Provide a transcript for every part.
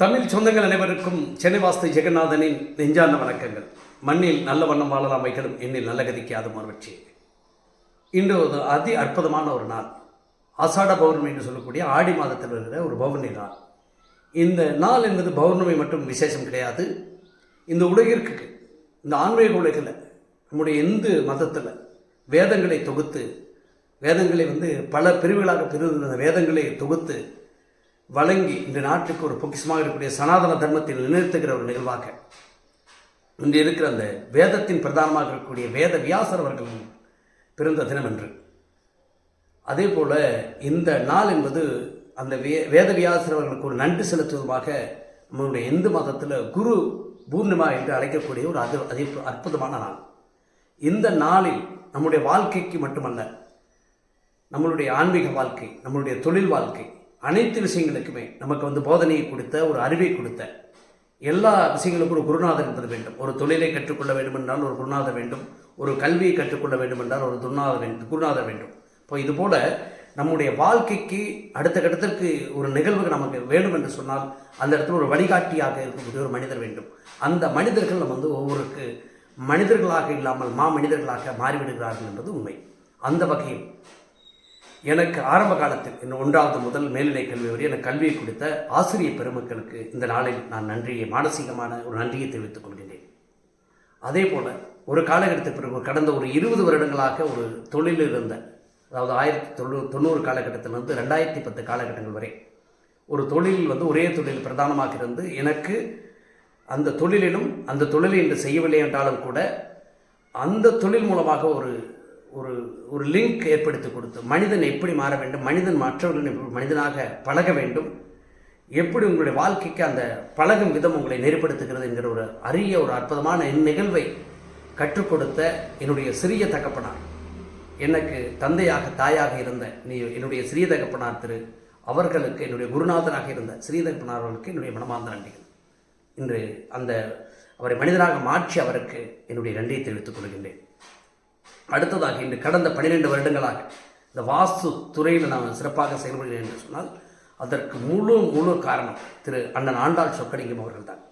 தமிழ் சொந்தங்கள் அனைவருக்கும் சென்னை வாஸ்து ஜெகநாதனின் நெஞ்சார்ந்த வணக்கங்கள். மண்ணில் நல்ல வண்ணம் வாழலாம் வைகளும் எண்ணில் நல்ல கதிக்கு அது மறுவற்றி இன்று ஒரு அதி அற்புதமான ஒரு நாள். ஆசாட பௌர்ணமி என்று சொல்லக்கூடிய ஆடி மாதத்தில் இருக்கிற ஒரு பௌர்ணமி நாள். இந்த நாள் என்பது பௌர்ணமி மட்டும் விசேஷம் கிடையாது. இந்த உலகிற்கு இந்த ஆன்மீக உலகில் நம்முடைய இந்து மதத்தில் வேதங்களை தொகுத்து வேதங்களை வந்து பல பிரிவுகளாக பிரிவு வேதங்களை தொகுத்து வழங்கி இந்த நாட்டுக்கு ஒரு பொக்கிஷமாக இருக்கக்கூடிய சனாதன தர்மத்தில் நிலைநிறுத்துகிற ஒரு நிகழ்வாக. இன்று இருக்கிற அந்த வேதத்தின் பிரதானமாக இருக்கக்கூடிய வேத வியாசர் அவர்கள் பிறந்த தினம் என்று அதே போல் இந்த நாள் என்பது அந்த வே வேத வியாசர் அவர்களுக்கு ஒரு நன்றி செலுத்துவதாக நம்மளுடைய இந்து மதத்தில் குரு பூர்ணிமா என்று அழைக்கக்கூடிய ஒரு அது அதே அற்புதமான நாள். இந்த நாளில் நம்முடைய வாழ்க்கைக்கு மட்டுமல்ல நம்மளுடைய ஆன்மீக வாழ்க்கை நம்மளுடைய தொழில் வாழ்க்கை அனைத்து விஷயங்களுக்குமே நமக்கு வந்து போதனையை கொடுத்த ஒரு அறிவை கொடுத்த எல்லா விஷயங்களுக்கும் ஒரு குருநாதர் என்பது வேண்டும். ஒரு தொழிலை கற்றுக்கொள்ள வேண்டும் என்றால் ஒரு குருநாதர் வேண்டும். ஒரு கல்வியை கற்றுக்கொள்ள வேண்டும் என்றால் ஒரு துர்நாதர் வேண்டும் குருநாதர் வேண்டும். இப்போ இதுபோல் நம்முடைய வாழ்க்கைக்கு அடுத்த கட்டத்திற்கு ஒரு நிகழ்வு நமக்கு வேண்டும் என்று சொன்னால் அந்த இடத்துல ஒரு வழிகாட்டியாக இருக்கக்கூடிய ஒரு மனிதர் வேண்டும். அந்த மனிதர்கள் நம்ம வந்து ஒவ்வொருக்கு மனிதர்களாக இல்லாமல் மா மனிதர்களாக மாறிவிடுகிறார்கள் என்பது உண்மை. அந்த வகையில் எனக்கு ஆரம்ப காலத்தில் இன்னும் ஒன்றாவது முதல் மேல்நிலை கல்வி வரை எனக்கு கல்வியை கொடுத்த ஆசிரியர் பெருமக்களுக்கு இந்த நாளில் நான் நன்றியை மானசீகமான ஒரு நன்றியை தெரிவித்துக் கொள்கின்றேன். அதே போல் ஒரு காலகட்டத்திற்கு பிறகு கடந்த ஒரு இருபது வருடங்களாக ஒரு தொழிலில் இருந்த அதாவது ஆயிரத்தி தொண்ணூறு தொண்ணூறு காலகட்டத்திலிருந்து ரெண்டாயிரத்தி பத்து காலகட்டங்கள் வரை ஒரு தொழில் வந்து ஒரே தொழில் பிரதானமாக இருந்து எனக்கு அந்த தொழிலிலும் அந்த தொழிலை இன்று செய்யவில்லை என்றாலும் கூட அந்த தொழில் மூலமாக ஒரு ஒரு ஒரு லிங்க் ஏற்படுத்தி கொடுத்து மனிதன் எப்படி மாற வேண்டும் மனிதன் மற்றவர்களின் மனிதனாக பழக வேண்டும் எப்படி உங்களுடைய வாழ்க்கைக்கு அந்த பழகும் விதம் உங்களை நெறிப்படுத்துகிறது என்கிற ஒரு அரிய ஒரு அற்புதமான நிகழ்வை கற்றுக் கொடுத்த என்னுடைய சிறிய தகப்பனார். எனக்கு தந்தையாக தாயாக இருந்த நீ என்னுடைய சிறிய தகப்பனார் திரு அவர்களுக்கு என்னுடைய குருநாதனாக இருந்த சிறிய தகப்பனார் அவர்களுக்கு என்னுடைய மனமார்ந்த நன்றிகள். இன்று அந்த அவரை மனிதனாக மாற்றி அவருக்கு என்னுடைய நன்றியை தெரிவித்துக் கொள்கின்றேன். அடுத்ததாக இன்று கடந்த பன்னிரெண்டு வருடங்களாக இந்த வாஸ்து துறையில் நான் சிறப்பாக செயல்படுகிறேன் என்று சொன்னால் அதற்கு முழு முழு காரணம் திரு அண்ணன் ஆண்டாள் சொக்கலிங்கம் அவர்கள் தான்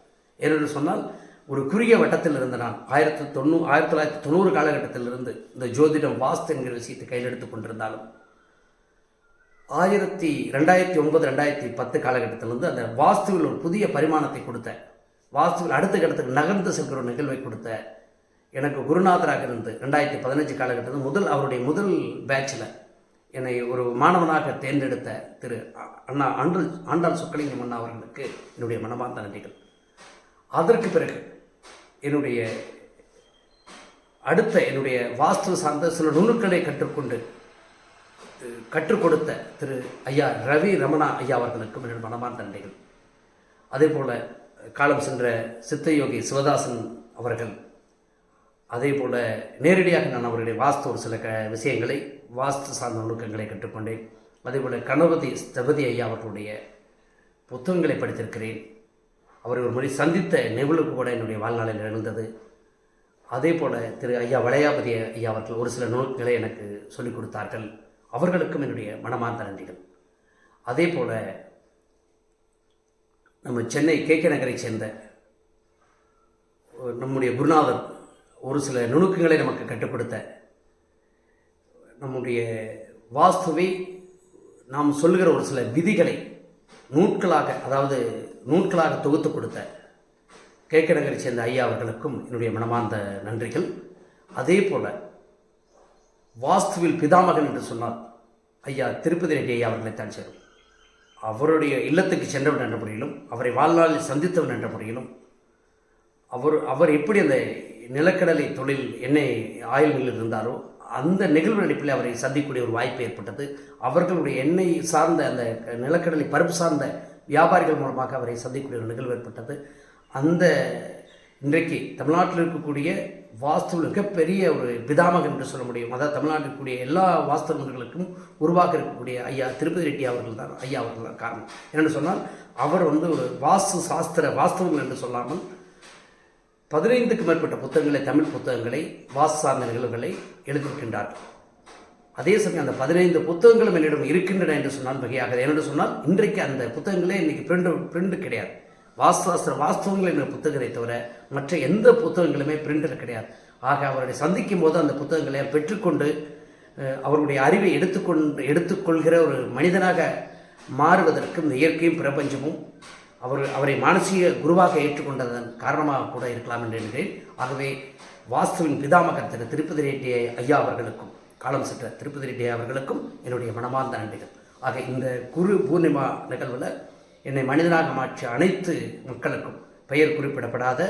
ஏனென்று சொன்னால் ஒரு குறுகிய வட்டத்தில் இருந்த நான் ஆயிரத்தி தொண்ணூ ஆயிரத்தி தொள்ளாயிரத்தி தொண்ணூறு காலகட்டத்திலிருந்து இந்த ஜோதிடம் வாஸ்து என்கிற விஷயத்தை கையில் எடுத்துக் கொண்டிருந்தாலும் ஆயிரத்தி ரெண்டாயிரத்தி ஒன்பது ரெண்டாயிரத்தி பத்து காலகட்டத்திலிருந்து அந்த வாஸ்துவில் ஒரு புதிய பரிமாணத்தை கொடுத்த வாஸ்துவில் அடுத்த கட்டத்துக்கு நகர்ந்து செல்கிற ஒரு நிகழ்வை கொடுத்த எனக்கு குருநாதராக இருந்து ரெண்டாயிரத்தி பதினஞ்சு காலகட்டத்தில் முதல் அவருடைய முதல் பேட்சில் என்னை ஒரு மாணவனாக தேர்ந்தெடுத்த திரு அண்ணா ஆண்டல் ஆண்டாள் சொக்கலிங்கம் அண்ணா அவர்களுக்கு என்னுடைய மனமார்ந்த நன்றிகள். அதற்கு பிறகு என்னுடைய அடுத்த என்னுடைய வாஸ்து சார்ந்த சில நுணுக்களை கற்றுக்கொண்டு கற்றுக் கொடுத்த திரு ஐயா ரவி ரமணா ஐயா அவர்களுக்கும் என்னுடைய மனமார்ந்த நன்றிகள். அதே போல் காலம் சென்ற சித்தயோகி சிவதாசன் அவர்கள் அதே போல் நேரடியாக நான் அவருடைய வாஸ்து ஒரு சில க விஷயங்களை வாஸ்து சார்ந்த நுணுக்கங்களை கற்றுக்கொண்டேன். அதே போல் கணபதி ஸ்தபதி ஐயா அவர்களுடைய புத்தகங்களை படித்திருக்கிறேன். அவரை ஒரு முறை சந்தித்த நிகழ்வு கூட என்னுடைய வாழ்நாளில் நிகழ்ந்தது. அதே போல் திரு ஐயா வளையாபதி ஐயா அவர்கள் ஒரு சில நுணுக்கங்களை எனக்கு சொல்லிக் கொடுத்தார்கள். அவர்களுக்கும் என்னுடைய மனமார்ந்த நன்றிகள். அதே போல் நம்ம சென்னை கே கே நகரை சேர்ந்த நம்முடைய குருநாதர் ஒரு சில நுணுக்கங்களை நமக்கு கட்டுப்படுத்த நம்முடைய வாஸ்துவை நாம் சொல்லுகிற ஒரு சில விதிகளை நூட்களாக அதாவது நூட்களாக தொகுத்து கொடுத்த கேக்க நகரை சேர்ந்த ஐயா அவர்களுக்கும் என்னுடைய மனமார்ந்த நன்றிகள். அதே போல் வாஸ்துவில் பிதாமகன் என்று சொன்னால் ஐயா திருப்பதி ரெட்டி ஐயா அவர்களைத்தான் சேரும். அவருடைய இல்லத்துக்கு சென்றவன் என்ற முறையிலும் அவரை வாழ்நாளில் சந்தித்தவன் என்ற முறையிலும் அவர் அவர் எப்படி அந்த நிலக்கடலை தொழில் எண்ணெய் ஆயில் மில்லில் இருந்தாரோ அந்த நிகழ்வு நடிப்பில் அவரை சந்திக்கக்கூடிய ஒரு வாய்ப்பு ஏற்பட்டது. அவர்களுடைய எண்ணெய் சார்ந்த அந்த நிலக்கடலை பருப்பு சார்ந்த வியாபாரிகள் மூலமாக அவரை சந்திக்கக்கூடிய ஒரு நிகழ்வு ஏற்பட்டது. அந்த இன்றைக்கு தமிழ்நாட்டில் இருக்கக்கூடிய வாஸ்து மிகப்பெரிய ஒரு பிதாமகன் என்று சொல்ல முடியும். அதாவது தமிழ்நாட்டில் இருக்கக்கூடிய எல்லா வாஸ்தவர்களுக்கும் உருவாக்க இருக்கக்கூடிய ஐயா திருப்பதி ரெட்டி அவர்கள் தான் ஐயா அவர்கள் தான் காரணம். என்னென்னு சொன்னால் அவர் வந்து ஒரு வாஸ்து சாஸ்திர வாஸ்தவங்கள் என்று சொல்லாமல் பதினைந்துக்கு மேற்பட்ட புத்தகங்களை தமிழ் புத்தகங்களை வாஸ்து சார்ந்த நிகழ்வுகளை எழுதியிருக்கின்றார்கள் அதே சமயம் அந்த பதினைந்து புத்தகங்களும் என்னிடம் இருக்கின்றன என்று சொன்னால் மிகையாக என்னென்று சொன்னால் இன்றைக்கு அந்த புத்தகங்களே இன்றைக்கி பிரிண்ட் பிரிண்ட் கிடையாது. வாஸ்தாஸ்திர வாஸ்தவங்கள் என்ற புத்தகத்தை தவிர மற்ற எந்த புத்தகங்களுமே பிரிண்டர் கிடையாது. ஆக அவருடைய சந்திக்கும் போது அந்த புத்தகங்களை பெற்றுக்கொண்டு அவருடைய அறிவை எடுத்துக்கொண்டு எடுத்துக்கொள்கிற ஒரு மனிதனாக மாறுவதற்கு இந்த இயற்கையும் பிரபஞ்சமும் அவர் அவரை மானசீக குருவாக ஏற்றுக்கொண்டதன் காரணமாக கூட இருக்கலாம் என்று எண்கிறேன் ஆகவே வாஸ்துவின் பிதாமகர் திரு திருப்பதி ரெட்டி ஐயா அவர்களுக்கும் காலம் சென்ற திருப்பதி ரெட்டி அவர்களுக்கும் என்னுடைய மனமார்ந்த நன்றிகள். ஆக இந்த குரு பூர்ணிமா நிகழ்வில் என்னை மனிதனாக மாற்றிய அனைத்து மக்களுக்கும் பெயர் குறிப்பிடப்படாத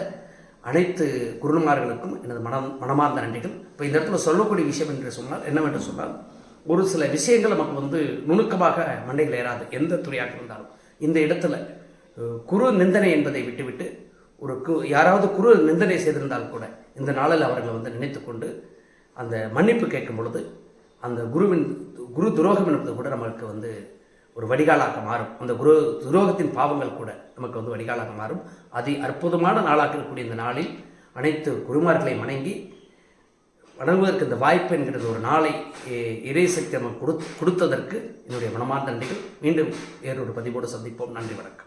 அனைத்து குருமார்களுக்கும் எனது மனம் மனமார்ந்த நன்றிகள். இப்போ இந்த இடத்துல சொல்லக்கூடிய விஷயம் என்று சொன்னால் என்னவென்று சொன்னால் ஒரு சில விஷயங்கள் நமக்கு வந்து நுணுக்கமாக மண்டைகள் ஏறாது எந்த துறையாக இருந்தாலும். இந்த இடத்துல குரு நிந்தனை என்பதை விட்டுவிட்டு ஒரு கு யாராவது குரு நிந்தனை செய்திருந்தால் கூட இந்த நாளில் அவர்களை வந்து நினைத்துக்கொண்டு அந்த மன்னிப்பு கேட்கும் பொழுது அந்த குருவின் குரு துரோகம் என்பது கூட நமக்கு வந்து ஒரு வடிகாலாக மாறும். அந்த குரு துரோகத்தின் பாவங்கள் கூட நமக்கு வந்து வடிகாலாக மாறும். அதி அற்புதமான நாளாக இருக்கக்கூடிய இந்த நாளில் அனைத்து குருமார்களை வணங்கி வணங்குவதற்கு இந்த வாய்ப்பு என்கிறது ஒரு நாளை இறைசக்தி நமக்கு கொடு கொடுத்ததற்கு என்னுடைய மனமார்ந்த நன்றிகள். மீண்டும் வேறொரு பதிவோடு சந்திப்போம். நன்றி வணக்கம்.